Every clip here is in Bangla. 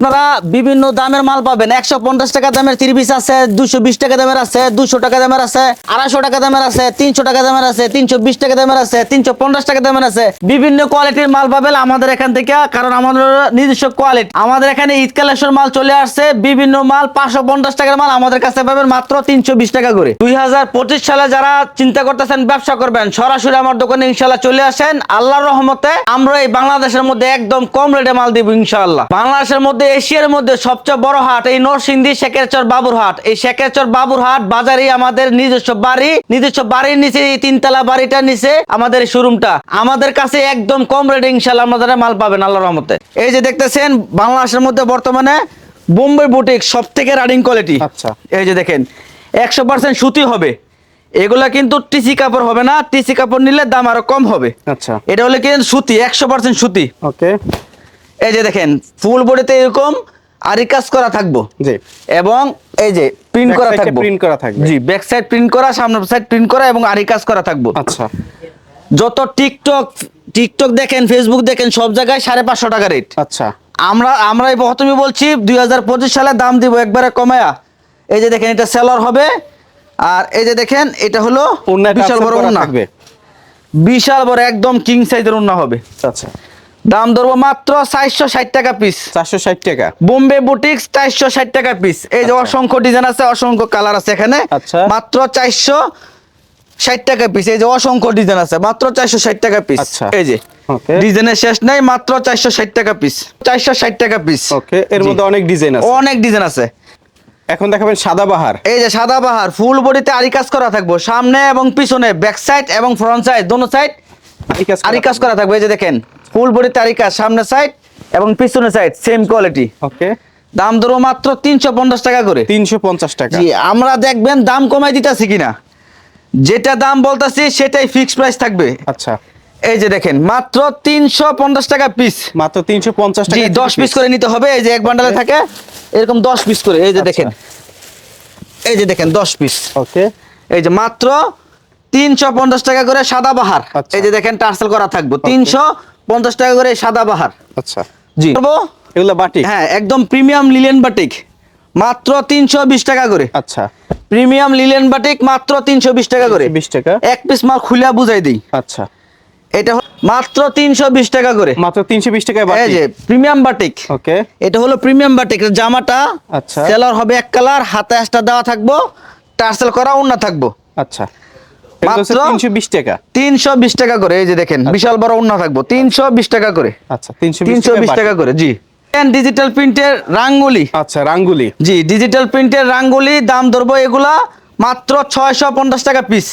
আপনারা বিভিন্ন দামের মাল পাবেন। একশো পঞ্চাশ টাকা দামের থ্রি পিস আছে, দুশো বিশ টাকা দামের আছে, দুশো টাকা দামের আছে, আড়াইশো টাকা দামের আছে, তিনশো টাকা দামের আছে, তিনশো বিশ টাকা দামের আছে, তিনশো পঞ্চাশ টাকা দামের আছে। বিভিন্ন কোয়ালিটির মাল পাবেন আমাদের এখান থেকে, কারণ আমাদের নিজস্ব কোয়ালিটি আমাদের এখানে ঈদ কালেকশন মাল চলে আসছে, বিভিন্ন মাল পাঁচশো পঞ্চাশ টাকার মাল আমাদের কাছে পাবেন মাত্র তিনশো বিশ টাকা করে। দুই হাজার পঁচিশ সালে যারা চিন্তা করতেছেন, ব্যবসা করবেন, সরাসরি আমার দোকানে ইনশাল্লাহ চলে আসেন। আল্লাহর রহমতে আমরা এই বাংলাদেশের মধ্যে একদম কম রেটে মাল দিব ইনশাল্লাহ বাংলাদেশের মধ্যে এশিয়ার মধ্যে সবচেয়ে বড় হাট এই নরসিংদী শেখেরচর বাবুরহাট। এই শেখেরচর বাবুরহাট বাজারেই আমাদের নিজস্ব বাড়ি নিজস্ব বাড়ির নিচে এই তিনতলা বাড়িটার নিচে আমাদের শোরুমটা। আমাদের কাছে একদম কম রেটে ইনশাল্লাহ আপনারা মাল পাবেন আল্লাহর রহমতে। এই যে দেখতেছেন বাংলাদেশের মধ্যে বর্তমানে বোম্বে বুটিক সব থেকে রানিং কোয়ালিটি আচ্ছা। এই যে দেখেন একশো পার্সেন্ট সুতি হবে। এগুলা কিন্তু টিসি কাপড় হবে না টিসি কাপড় নিলে দাম আরও কম হবে। আচ্ছা। এটা হলে কিন্তু সুতি একশো পার্সেন্ট সুতি। ওকে। এই যে দেখেন ফুল বডিতে এরকম আরি কাজ করা থাকব। জি। এবং এই যে প্রিন্ট করা থাকব। print করা থাকবে। জি ব্যাক সাইড প্রিন্ট করা সামনের সাইড প্রিন্ট করা এবং আরি কাজ করা থাকব। আচ্ছা। যত টিকটক টিকটক দেখেন ফেসবুক দেখেন সব জায়গায় সাড়ে পাঁচশো টাকা রেট আচ্ছা। আমরা আমরা এই প্রথমে বলছি দুই হাজার পঁচিশ সালে দাম দিব একবারে কমায়া। এই যে দেখেন এটা সেলর হবে। আর এই যে দেখেন এটা হলো বিশাল বড় থাকবে। বিশাল বড় একদম কিং সাইজের ওড়না হবে। আচ্ছা। দাম ধরবো মাত্র চারশো ষাট টাকা পিস চারশো ষাট টাকা। বোম্বে বুটিক্স চারশো ষাট টাকা পিস এই যে অসংখ্য ডিজাইন আছে অসংখ্য কালার আছে এখানে। আচ্ছা। মাত্র চারশো ষাট টাকা পিস এই যে অসংখ্য ডিজাইন আছে মাত্র চারশো ষাট টাকা পিস আচ্ছা। এই যে ডিজাইনের শেষ নাই মাত্র চারশো ষাট টাকা পিস চারশো ষাট টাকা পিস ওকে এর মধ্যে অনেক ডিজাইন আছে। অনেক ডিজাইন আছে। এখন দেখাবেন সাদা বাহার। এই যে সাদা বাহার ফুল বডিতে আরি কাজ করা থাকব। সামনে এবং পিছনে ব্যাক সাইড এবং ফ্রন্ট সাইড দোনো সাইড আরি কাজ করা থাকবে এই যে দেখেন ফুল বডিতে আরি কাজ সামনে সাইড এবং পিছনে সাইড সেম কোয়ালিটি ওকে দাম ধরো মাত্র তিনশো পঞ্চাশ টাকা করে। তিনশো পঞ্চাশ টাকা। জি আমরা দেখবেন দাম কমাই দিতেছি কিনা। যেটা দাম বলতেছি সেটাই ফিক্স প্রাইস থাকবে। আচ্ছা। এই যে দেখেন মাত্র তিনশো পঞ্চাশ টাকা পিস মাত্র তিনশো পঞ্চাশ জি টাকা দশ পিস করে নিতে হবে এই যে এক বান্ডালে থাকে এরকম দশ পিস করে এই যে আচ্ছা। দেখেন। এই যে দেখেন দশ পিস ওকে এই যে মাত্র তিনশো পঞ্চাশ টাকা করে সাদা বাহার। আচ্ছা। এই যে দেখেন টার্সেল করা থাকব। তিনশো পঞ্চাশ টাকা করে সাদা বাহার। আচ্ছা। জি। করব? এগুলো বাটি হ্যাঁ একদম প্রিমিয়াম লিলেন বাটিক। মাত্র তিনশো বিশ টাকা করে। আচ্ছা। প্রিমিয়াম লিলেন বাটিক মাত্র তিনশো বিশ টাকা করে। 320 টাকা। এক পিস মাল খুলে বুঝাই দিই। আচ্ছা। এটা হলো মাত্র তিনশো বিশ টাকা করে। মাত্র তিনশো বিশ টাকা এই যে প্রিমিয়াম বাটিক। ওকে। এটা হলো প্রিমিয়াম বাটিক। জামাটা আচ্ছা। সেলার হবে এক কালার হাতে আসটা দেওয়া থাকব টার্সেল করা অন্য থাকব। আচ্ছা। মাত্র তিনশো বিশ টাকা। করে এই যে দেখেন বিশাল বড় অন্য থাকব তিনশো বিশ টাকা করে। আচ্ছা টাকা করে জি। ডিজিটাল প্রিন্টের রাঙ্গুলি। আচ্ছা রাঙ্গুলি। জি ডিজিটাল প্রিন্টের রাঙ্গুলি দাম ধরবো এগুলা মাত্র ছয়শো পঞ্চাশ টাকা পিস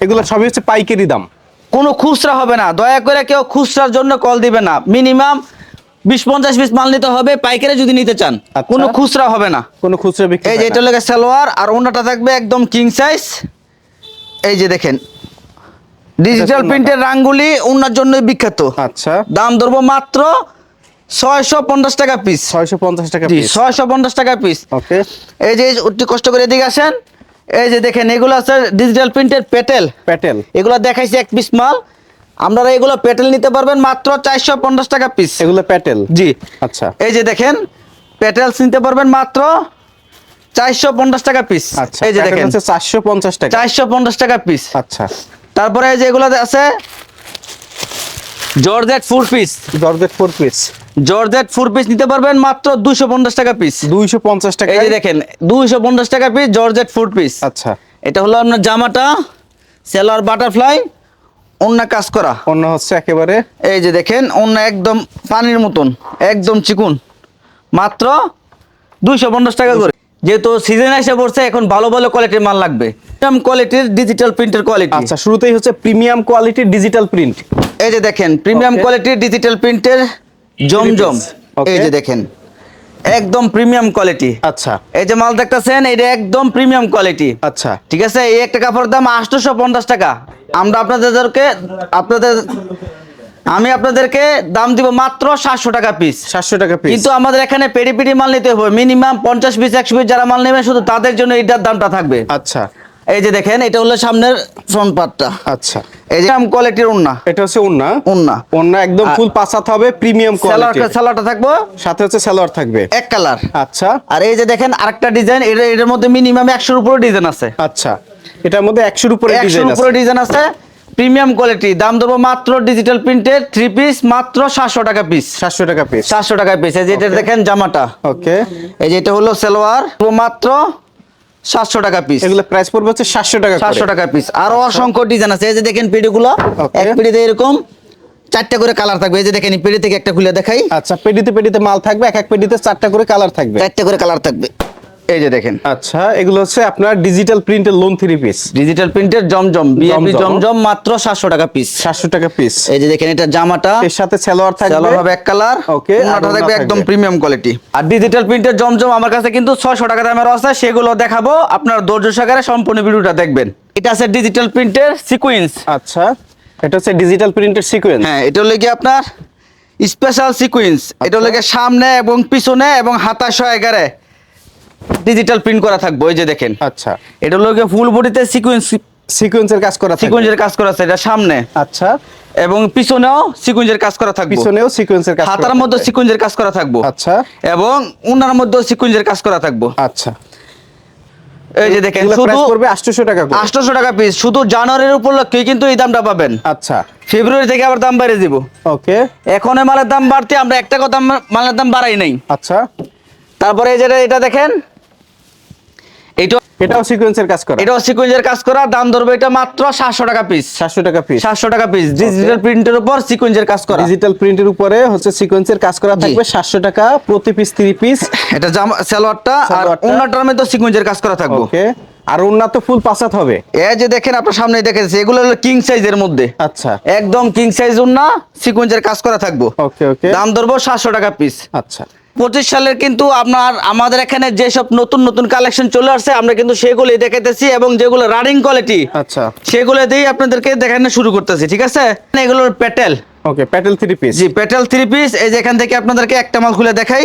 এগুলো সবই হচ্ছে পাইকারি দাম। কোনো খুচরা হবে না দয়া করে কেউ খুচরার জন্য কল দিবে না। মিনিমাম বিশ পঞ্চাশ পিস মাল নিতে হবে পাইকারি যদি নিতে চান। আচ্ছা। কোনো খুচরা হবে না। কোনো খুচরা বিক্রি এই যে এটা। লাগে সালোয়ার আর অন্যটা থাকবে একদম কিং সাইজ এই যে দেখেন ডিজিটাল প্রিন্টের রাঙ্গুলি অন্যার জন্য বিখ্যাত। আচ্ছা। দাম ধরবো মাত্র ছয়শো পঞ্চাশ টাকা পিস ছয়শো পঞ্চাশ টাকা piece। ছয়শো পঞ্চাশ টাকা পিস ওকে। এই যে একটু কষ্ট করে এদিকে আসেন। এই যে দেখেন এগুলো আছে ডিজিটাল প্রিন্টের পেটেল। প্যাটেল এগুলো দেখাইছি এক পিস মাল। আপনারা এগুলো পেটেল নিতে পারবেন মাত্র চারশো পঞ্চাশ টাকা পিস এগুলো প্যাটেল জি। আচ্ছা। এই যে দেখেন পেটেলস নিতে পারবেন মাত্র চারশো পঞ্চাশ টাকা পিস আচ্ছা এই যে দেখেন। চারশো পঞ্চাশ টাকা। চারশো পঞ্চাশ টাকা পিস আচ্ছা। তারপরে এই যে এগুলো আছে georgette full piece georgette four piece georgette full piece নিতে পারবেন মাত্র দুশো পঞ্চাশ টাকা পিস দুইশো পঞ্চাশ টাকা এই যে দেখেন দুইশো পঞ্চাশ টাকা পিস জর্জেট ফুল পিস আচ্ছা। এটা হলো আপনার জামাটা সেলার বাটারফ্লাই অন্য কাজ করা। অন্য হচ্ছে একেবারে এই যে দেখেন অন্য একদম পানির মতন একদম চিকুন। মাত্র দুইশো পঞ্চাশ টাকা করে। যেহেতু সিজন এসে পড়ছে এখন ভালো ভালো কোয়ালিটির মাল লাগবে। প্রিমিয়াম কোয়ালিটির ডিজিটাল প্রিন্টের কোয়ালিটি আচ্ছা শুরুতেই হচ্ছে প্রিমিয়াম কোয়ালিটির ডিজিটাল প্রিন্ট এই যে দেখেন প্রিমিয়াম কোয়ালিটির ডিজিটাল প্রিন্টের জমজম। এই যে দেখেন একদম প্রিমিয়াম কোয়ালিটি আচ্ছা। এই যে মাল দেখতেছেন এটা একদম প্রিমিয়াম কোয়ালিটি আচ্ছা। ঠিক আছে এই একটা কাপড়ের দাম আটশোশো পঞ্চাশ টাকা। আমরা আপনাদেরকে আপনাদের আমি আপনাদেরকে দাম দিব মাত্র সাতশো টাকা পিস সাতশো টাকা পিস কিন্তু আমাদের এখানে পেডি পেডি মাল নিতে হবে। মিনিমাম পঞ্চাশ পিস একশো পিস যারা মাল নেবে শুধু তাদের জন্য এটার দামটা থাকবে। আচ্ছা। এই যে দেখেন এটা হলো সামনের ফ্রন্ট পার্টটা আচ্ছা। এই যে কোয়ালিটির উন্না। এটা হচ্ছে ওন্না উন্না। ওন্না একদম ফুল পাসাত হবে প্রিমিয়াম কোয়ালিটি সালোয়ারটা থাকব? সাথে হচ্ছে সালোয়ার থাকবে। এক কালার আচ্ছা। আর এই যে দেখেন আরেকটা ডিজাইন এটা এটার মধ্যে মিনিমাম একশোর উপরে ডিজাইন আছে। আচ্ছা। এটার মধ্যে একশোর উপরে একশোর ডিজাইন উপরে ডিজাইন আছে। প্রিমিয়াম কোয়ালিটি দাম ধরবো মাত্র ডিজিটাল প্রিন্টের থ্রি পিস মাত্র সাতশো টাকা পিস সাতশো টাকা পিস সাতশো টাকা পিস এই যে এটা দেখেন জামাটা। ওকে এই যে এটা হলো সালোয়ার মাত্র সাতশো টাকা পিস এগুলো প্রাইস পড়বে হচ্ছে সাতশো টাকা সাতশো টাকা পিস আরও অসংখ্য ডিজাইন আছে। এই যে দেখেন পিডিগুলো. এক পিডিতে এরকম চারটা করে কালার থাকবে। এই যে দেখেন পিডি থেকে একটা খুলে দেখাই। আচ্ছা পেডিতে পেডিতে মাল থাকবে এক এক পেডিতে চারটা করে কালার থাকবে। চারটা করে কালার থাকবে। এই যে দেখেন। আচ্ছা এগুলো হচ্ছে আপনার ডিজিটাল প্রিন্টের লোন থ্রি পিস ডিজিটাল প্রিন্টের জমজম বিএপি জমজম। মাত্র সাতশো টাকা পিস সাতশো টাকা পিস এই যে দেখেন এটা জামাটা। এর সাথে সালোয়ার থাকবে। সালোয়ার হবে এক কালার Okay, আর থাকবে একদম প্রিমিয়াম কোয়ালিটি আর ডিজিটাল প্রিন্টের জমজম আমার কাছে কিন্তু ছয়শো টাকা দামের আছে সেগুলো দেখাবো। আপনার ধৈর্য সহকারে সম্পূর্ণ ভিডিওটা দেখবেন। এটা আছে ডিজিটাল প্রিন্টের সিকুয়েন্স আচ্ছা এটা হচ্ছে ডিজিটাল প্রিন্টের সিকোয়েন্স হ্যাঁ এটা হলো কি আপনার স্পেশাল সিকুয়েন্স এটা হলো সামনে এবং পিছনে এবং হাতা সহকারে ডিজিটাল প্রিন্ট করা থাকবে ওই যে দেখেন। আচ্ছা। এটা হলো কি ফুল বডিতে সিকুয়েন্স সিকোয়েন্সের কাজ করা সিকুয়েন্সের কাজ করা আছে এটা সামনে। আচ্ছা। এবং পিছনেও সিকুয়েন্সের কাজ করা থাকবে। পিছনেও সিকোয়েন্সের কাজ হাতার মধ্যে। সিকুয়েন্সের কাজ করা থাকব। আচ্ছা। এবং উনার মধ্যেও সিকুয়েন্সের কাজ করা থাকব। আচ্ছা। এই যে দেখেন শুধু পড়বে 800 টাকা করে। আটশোশো টাকা পিস শুধু জানুয়ারির উপলক্ষে কিন্তু এই দামটা পাবেন। আচ্ছা। ফেব্রুয়ারি থেকে আবার দাম বাড়িয়ে দিব। ওকে। এখন মালের দাম বাড়তে আমরা একটা কথা মালের দাম বাড়াই নাই। আচ্ছা। তারপরে এই যেটা এটা দেখেন এটাও সিকোয়েন্সের কাজ করা। এটাও সিকুয়েন্সের কাজ করা দাম ধরবে এটা মাত্র সাতশো টাকা পিস 700 টাকা পিস সাতশো টাকা পিস ডিজিটাল প্রিন্টের উপর সিকুয়েন্সের কাজ করা। ডিজিটাল প্রিন্টের উপরে হচ্ছে সিকোয়েন্সের কাজ করা থাকবে 700 টাকা প্রতি পিস 3 পিস এটা জামা সালোয়ারটা আর। অন্যটার মধ্যে সিকুয়েন্সের কাজ করা থাকব। ওকে আর ওন্না তো ফুল পাসাত হবে। এই যে দেখেন আপনার সামনে দেখেছি এগুলো হলো কিং সাইজের মধ্যে। আচ্ছা। একদম কিং সাইজ না সিকুয়েন্সের কাজ করা থাকব। ওকে ওকে দাম ধরবো সাতশো টাকা পিস আচ্ছা। পঁচিশ সালের কিন্তু আপনার আমাদের এখানে যেসব নতুন নতুন কালেকশন চলে আসছে আমরা কিন্তু সেগুলি দেখাইতেছি এবং যেগুলো রানিং কোয়ালিটি আচ্ছা। সেগুলো দিয়েই আপনাদেরকে দেখানো শুরু করতেছি ঠিক আছে? এগুলোর প্যাটেল ওকে প্যাটেল থ্রি পিস জি প্যাটেল থ্রি পিস এই যে এখান থেকে আপনাদেরকে একটা মাল খুলে দেখাই।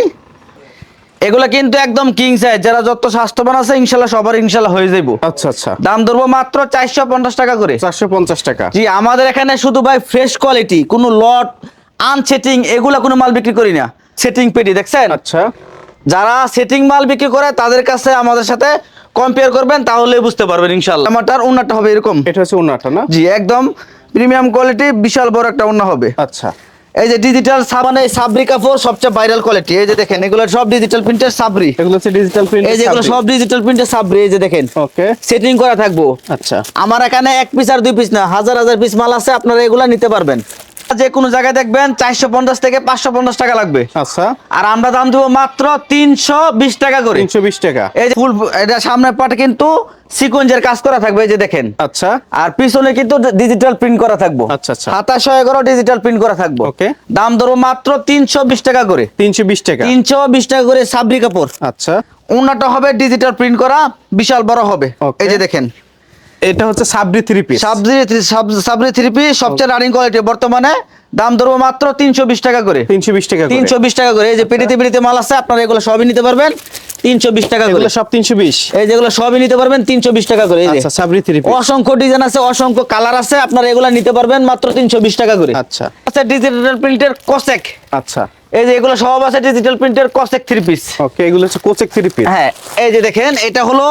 এগুলো কিন্তু একদম কিং সাইজ যারা যত স্বাস্থ্যবান আছে ইনশাল্লাহ সবার ইনশাল্লাহ হয়ে যাইব। আচ্ছা আচ্ছা। দাম ধরবো মাত্র চারশো পঞ্চাশ টাকা করে। 450 টাকা। জি আমাদের এখানে শুধু ভাই ফ্রেশ কোয়ালিটি কোনো লট আনসেটিং এগুলা কোনো মাল বিক্রি করি না। সেটিং পেটি দেখছেন? আচ্ছা। যারা সেটিং মাল বিক্রি করে তাদের কাছে আমাদের সাথে কম্পেয়ার করবেন তাহলে বুঝতে পারবেন ইনশাল্লাহ আমারটার উন্নাটা হবে এরকম? এটা হচ্ছে ওন্নাটা না? জি একদম প্রিমিয়াম কোয়ালিটি বিশাল বড় একটা উন্না হবে। আচ্ছা। এই যে ডিজিটাল সাবানে সাবরি কাপড় সবচেয়ে ভাইরাল কোয়ালিটি এই যে দেখেন এগুলো সব ডিজিটাল প্রিন্টের সাবরি। এগুলো হচ্ছে ডিজিটাল প্রিন্ট এই যে এগুলো সব ডিজিটাল প্রিন্টের সাবরি এই যে দেখেন। ওকে। সেটিং করা থাকব। আচ্ছা। আমার এখানে এক পিস আর দুই পিস না হাজার হাজার পিস মাল আছে আপনারা এগুলা নিতে পারবেন। যে কোনো জায়গায় দেখবেন চারশো পঞ্চাশ থেকে পাঁচশো পঞ্চাশ টাকা লাগবে। আচ্ছা। আর আমরা দাম দেবো মাত্র তিনশো বিশ টাকা করে। 320 টাকা। এই যে ফুল এটা সামনের পাটে কিন্তু সিকোয়েন্সের কাজ করা থাকবে এই যে দেখেন। আচ্ছা। আর পিছনে কিন্তু ডিজিটাল প্রিন্ট করা থাকব। আচ্ছা, আচ্ছা। এগারো ডিজিটাল প্রিন্ট করা থাকব। Okay. দাম ধরো মাত্র তিনশো বিশ টাকা করে। 320 টাকা। তিনশো বিশ টাকা করে সাবরি কাপড়। আচ্ছা। ওনাটা হবে ডিজিটাল প্রিন্ট করা বিশাল বড় হবে. এই যে দেখেন। এটা হচ্ছে সাবরি 3 পিস সাবরি সাব- সাবরি থ্রি পিস সবচেয়ে রানিং কোয়ালিটি বর্তমানে। দাম ধরবো মাত্র তিনশো বিশ টাকা করে। 320 টাকা তিনশো বিশ টাকা করে। এই যে পেটিতে পেটিতে মাল আছে আপনারা এগুলো সবই নিতে পারবেন। তিনশো বিশ টাকা করে। এগুলো সব 320 এই যেগুলো সবই নিতে পারবেন তিনশো বিশ টাকা করে। এই যে আচ্ছা সাবরি 3 অসংখ্য ডিজাইন আছে অসংখ্য কালার আছে আপনারা এগুলো নিতে পারবেন মাত্র তিনশো বিশ টাকা করে। আচ্ছা। আছে ডিজিটাল প্রিন্টের কসেক আচ্ছা। এই যে এগুলো সব আছে ডিজিটাল প্রিন্টের কসেক থ্রি পিস ওকে এগুলো হচ্ছে কোচেক 3 পিস হ্যাঁ এই যে দেখেন এটা হলো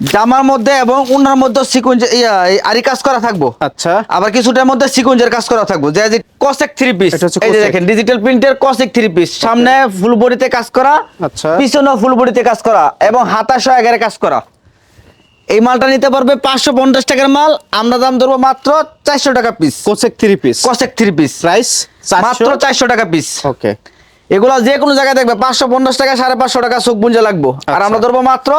জামার মধ্যে এবং উনার মধ্যে সিকুঞ্জ আরি কাজ করা থাকব। আচ্ছা। আবার কিছুটার মধ্যে সিকুঞ্জের কাজ করা থাকব। যে কসেক থ্রি পিস এই যে দেখেন ডিজিটাল প্রিন্টের কসেক থ্রি পিস সামনে ফুল বডিতে কাজ করা আচ্ছা। পিছনে ফুল বডিতে কাজ করা এবং হাতা এগারে কাজ করা। এই মালটা নিতে পারবে পাঁচশো পঞ্চাশ টাকার মাল। আমরা দাম ধরবো মাত্র চারশো টাকা পিস কোচেক 3 পিস কসেক থ্রি পিস প্রাইস মাত্র চারশো টাকা পিস ওকে এগুলো যে কোনো জায়গায় দেখবে পাঁচশো পঞ্চাশ টাকা সাড়ে পাঁচশো টাকা চোখ বুঞ্জা লাগবো। আর আচ্ছা। আমরা ধরবো মাত্র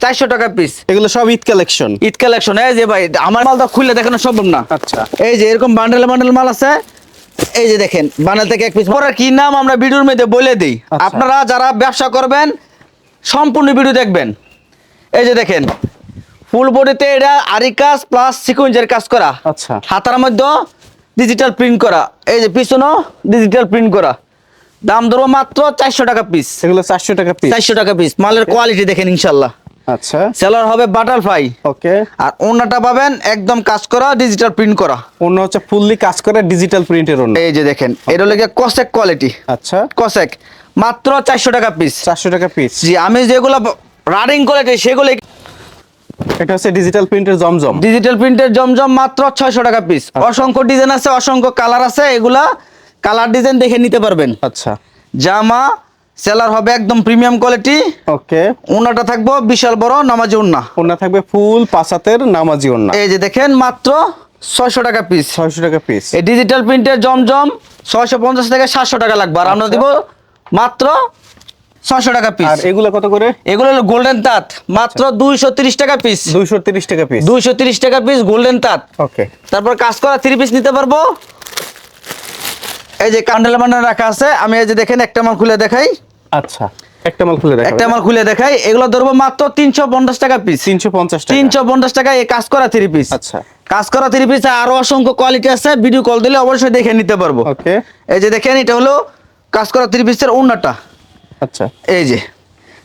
চারশো টাকা পিস এগুলো সব ঈদ কালেকশন ঈদ কালেকশন এই যে ভাই আমার মালটা খুললে দেখানো সম্ভব না। আচ্ছা। এই যে এরকম বান্ডেল বান্ডেল মাল আছে এই যে দেখেন বান্ডেল থেকে এক পিস পরে কি নাম আমরা ভিডিওর মধ্যে বলে দিই। আচ্ছা। আপনারা যারা ব্যবসা করবেন সম্পূর্ণ ভিডিও দেখবেন। এই যে দেখেন ফুল বডিতে এটা আরিকাস প্লাস সিকুয়েন্সের কাজ করা। আচ্ছা। হাতার মধ্যে ডিজিটাল প্রিন্ট করা। এই যে পিছনেও ডিজিটাল প্রিন্ট করা। দাম ধরো মাত্র চারশো টাকা পিস এগুলো 400 টাকা পিস চারশো টাকা পিস মালের কোয়ালিটি দেখেন ইনশাল্লাহ। আচ্ছা। সেলার হবে বাটারফ্লাই ওকে। আর ওনাটা পাবেন একদম কাজ করা ডিজিটাল প্রিন্ট করা। অন্য হচ্ছে ফুললি কাজ করে ডিজিটাল প্রিন্টের অন্য এই যে দেখেন এটা হলো কসেক কোয়ালিটি আচ্ছা। কসেক মাত্র চারশো টাকা পিস চারশো টাকা পিস জি আমি যেগুলো রানিং কোয়ালিটি সেগুলো এটা হচ্ছে ডিজিটাল প্রিন্টের জমজম। ডিজিটাল প্রিন্টের জমজম মাত্র ছয়শো টাকা পিস অসংখ্য ডিজাইন আছে অসংখ্য কালার আছে এগুলা কালার ডিজাইন দেখে নিতে পারবেন। আচ্ছা। জামা সেলার হবে একদম প্রিমিয়াম কোয়ালিটি ওকে উন্নাটা থাকব বিশাল বড় নামাজি উন্না। অন্য থাকবে ফুল পাঁচাতের নামাজি অন্য এই যে দেখেন মাত্র ছয়শো টাকা পিস ছয়শো টাকা পিস এই ডিজিটাল প্রিন্টের জমজম ছয়শো পঞ্চাশ থেকে সাতশো টাকা লাগবে। আর আমরা আচ্ছা। দিব মাত্র ছয়শো টাকা পিস আর এগুলো কত করে? এগুলো হলো গোল্ডেন তাঁত। মাত্র দুইশো তিরিশ টাকা পিস দুইশো তিরিশ টাকা পিস দুইশো তিরিশ টাকা পিস গোল্ডেন তাঁত। ওকে তারপর কাজ করা থ্রি পিস নিতে পারব। এই যে কান্ডেল বান্ডেল রাখা আছে। আমি এই যে দেখেন একটা মাল খুলে দেখাই। আচ্ছা একটা মাল খুলে দেখা একটা মাল খুলে দেখাই এগুলো ধরবো মাত্র তিনশো পঞ্চাশ টাকা পিস টাকা। এই কাজ করা থ্রি পিস আচ্ছা। কাজ করা থ্রি পিস আরও অসংখ্য কোয়ালিটি আছে ভিডিও কল দিলে অবশ্যই দেখে নিতে পারব। ওকে। এই যে দেখেন এটা হলো কাজ করা থ্রি পিসের উন্নাটা আচ্ছা। এই যে।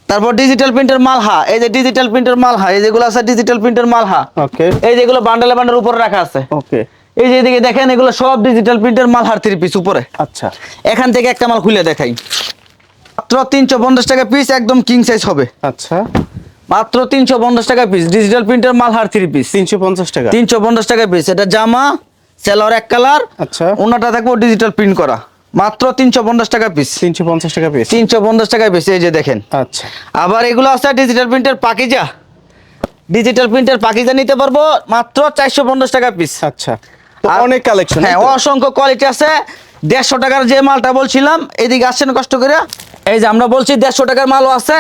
তারপর ডিজিটাল প্রিন্টের মালহা এই যে ডিজিটাল প্রিন্টের মালহা এই যেগুলো আছে ডিজিটাল প্রিন্টের মালহা ওকে। এই যেগুলো বান্ডেলে বান্ডেল উপরে রাখা আছে। ওকে। এই যে এদিকে দেখেন এগুলো সব ডিজিটাল প্রিন্টের মালহার থ্রি পিস উপরে। আচ্ছা। এখান থেকে একটা মাল খুলে দেখাই। মাত্র তিনশো পঞ্চাশ টাকা পিস একদম কিং সাইজ হবে। আচ্ছা। মাত্র তিনশো পঞ্চাশ টাকা পিস ডিজিটাল প্রিন্টের মালহার থ্রি পিস তিনশো পঞ্চাশ টাকা। তিনশো পঞ্চাশ টাকা পিস এটা জামা সেলার এক কালার আচ্ছা। ওনাটা থাকব ডিজিটাল প্রিন্ট করা। মাত্র তিনশো পঞ্চাশ টাকা পিস তিনশো পঞ্চাশ টাকা পিস তিনশো পঞ্চাশ টাকা পিস এই যে দেখেন। আচ্ছা। আবার এগুলো আছে ডিজিটাল প্রিন্টের পাকিজা। ডিজিটাল প্রিন্টের পাকিজা নিতে পারব মাত্র চারশো পঞ্চাশ টাকা পিস আচ্ছা। অনেক কালেকশন হ্যাঁ অসংখ্য কোয়ালিটি আছে। দেড়শো টাকার যে মালটা বলছিলাম এদিকে আসছেন কষ্ট করে। এই যে আমরা বলছি দেড়শো টাকার মালও আছে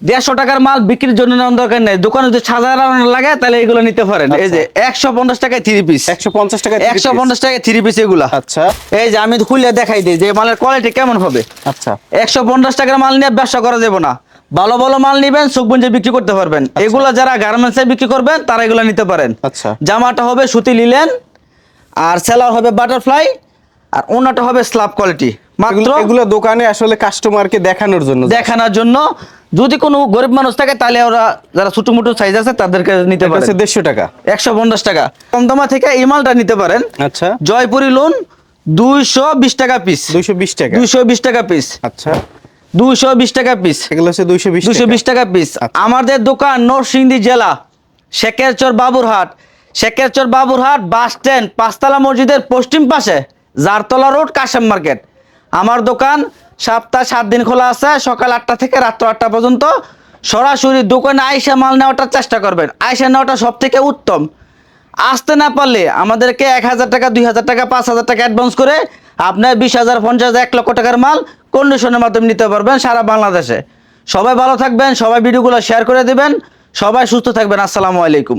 দেড়শো টাকার মাল বিক্রির জন্য নেওয়ার দরকার নেই। দোকানে যদি সাধারণ লাগে তাহলে এগুলো নিতে পারেন। এই যে একশো পঞ্চাশ টাকায় থ্রি পিস একশো পঞ্চাশ টাকা একশো পঞ্চাশ টাকায় থ্রি পিস এগুলো। আচ্ছা। এই যে আমি খুলে দেখাই দিই যে মালের কোয়ালিটি কেমন হবে। আচ্ছা। একশো পঞ্চাশ টাকার মাল নিয়ে ব্যবসা করা যাবে না। ভালো ভালো মাল নিবেন সুকবঞ্জে বিক্রি করতে পারবেন। এগুলো যারা গার্মেন্টসে বিক্রি করবেন তারা এগুলো নিতে পারেন। আচ্ছা। জামাটা হবে সুতি লিলেন আর সেলার হবে বাটারফ্লাই আর ওনাটা হবে স্ল্যাব কোয়ালিটি মাত্র এগুলো দোকানে আসলে কাস্টমারকে দেখানোর জন্য দেখানোর জন্য। যদি কোনো গরিব মানুষ থাকে তাহলে ওরা যারা ছোট মোটো সাইজ আছে তাদেরকে নিতে পারে দেড়শো টাকা। একশো পঞ্চাশ টাকা। কম দামা থেকে এই মালটা নিতে পারেন। আচ্ছা। জয়পুরি লোন দুইশো বিশ টাকা পিস দুইশো বিশ টাকা। দুইশো বিশ টাকা পিস আচ্ছা। দুইশো বিশ টাকা পিস এগুলো হচ্ছে দুইশো বিশ দুশো বিশ টাকা পিস আচ্ছা। আমাদের দোকান নরসিংদী জেলা শেখেরচর বাবুরহাট। শেখেরচর বাবুরহাট বাস স্ট্যান্ড পাঁচতলা মসজিদের পশ্চিম পাশে জারতলা রোড কাশেম মার্কেট। আমার দোকান সপ্তাহ সাত দিন খোলা আছে, সকাল আটটা থেকে রাত্র আটটা পর্যন্ত। সরাসরি দোকানে আয়সা মাল নেওয়াটার চেষ্টা করবেন। আইসা নেওয়াটা সব থেকে উত্তম। আসতে না পারলে আমাদেরকে এক হাজার টাকা, দুই হাজার টাকা, পাঁচ হাজার টাকা অ্যাডভান্স করে আপনার বিশ হাজার, পঞ্চাশ এক লক্ষ টাকার মাল কন্ডিশনের মাধ্যমে নিতে পারবেন সারা বাংলাদেশে। সবাই ভালো থাকবেন, সবাই ভিডিওগুলো শেয়ার করে দেবেন। সবাই সুস্থ থাকবেন। আসসালামু আলাইকুম।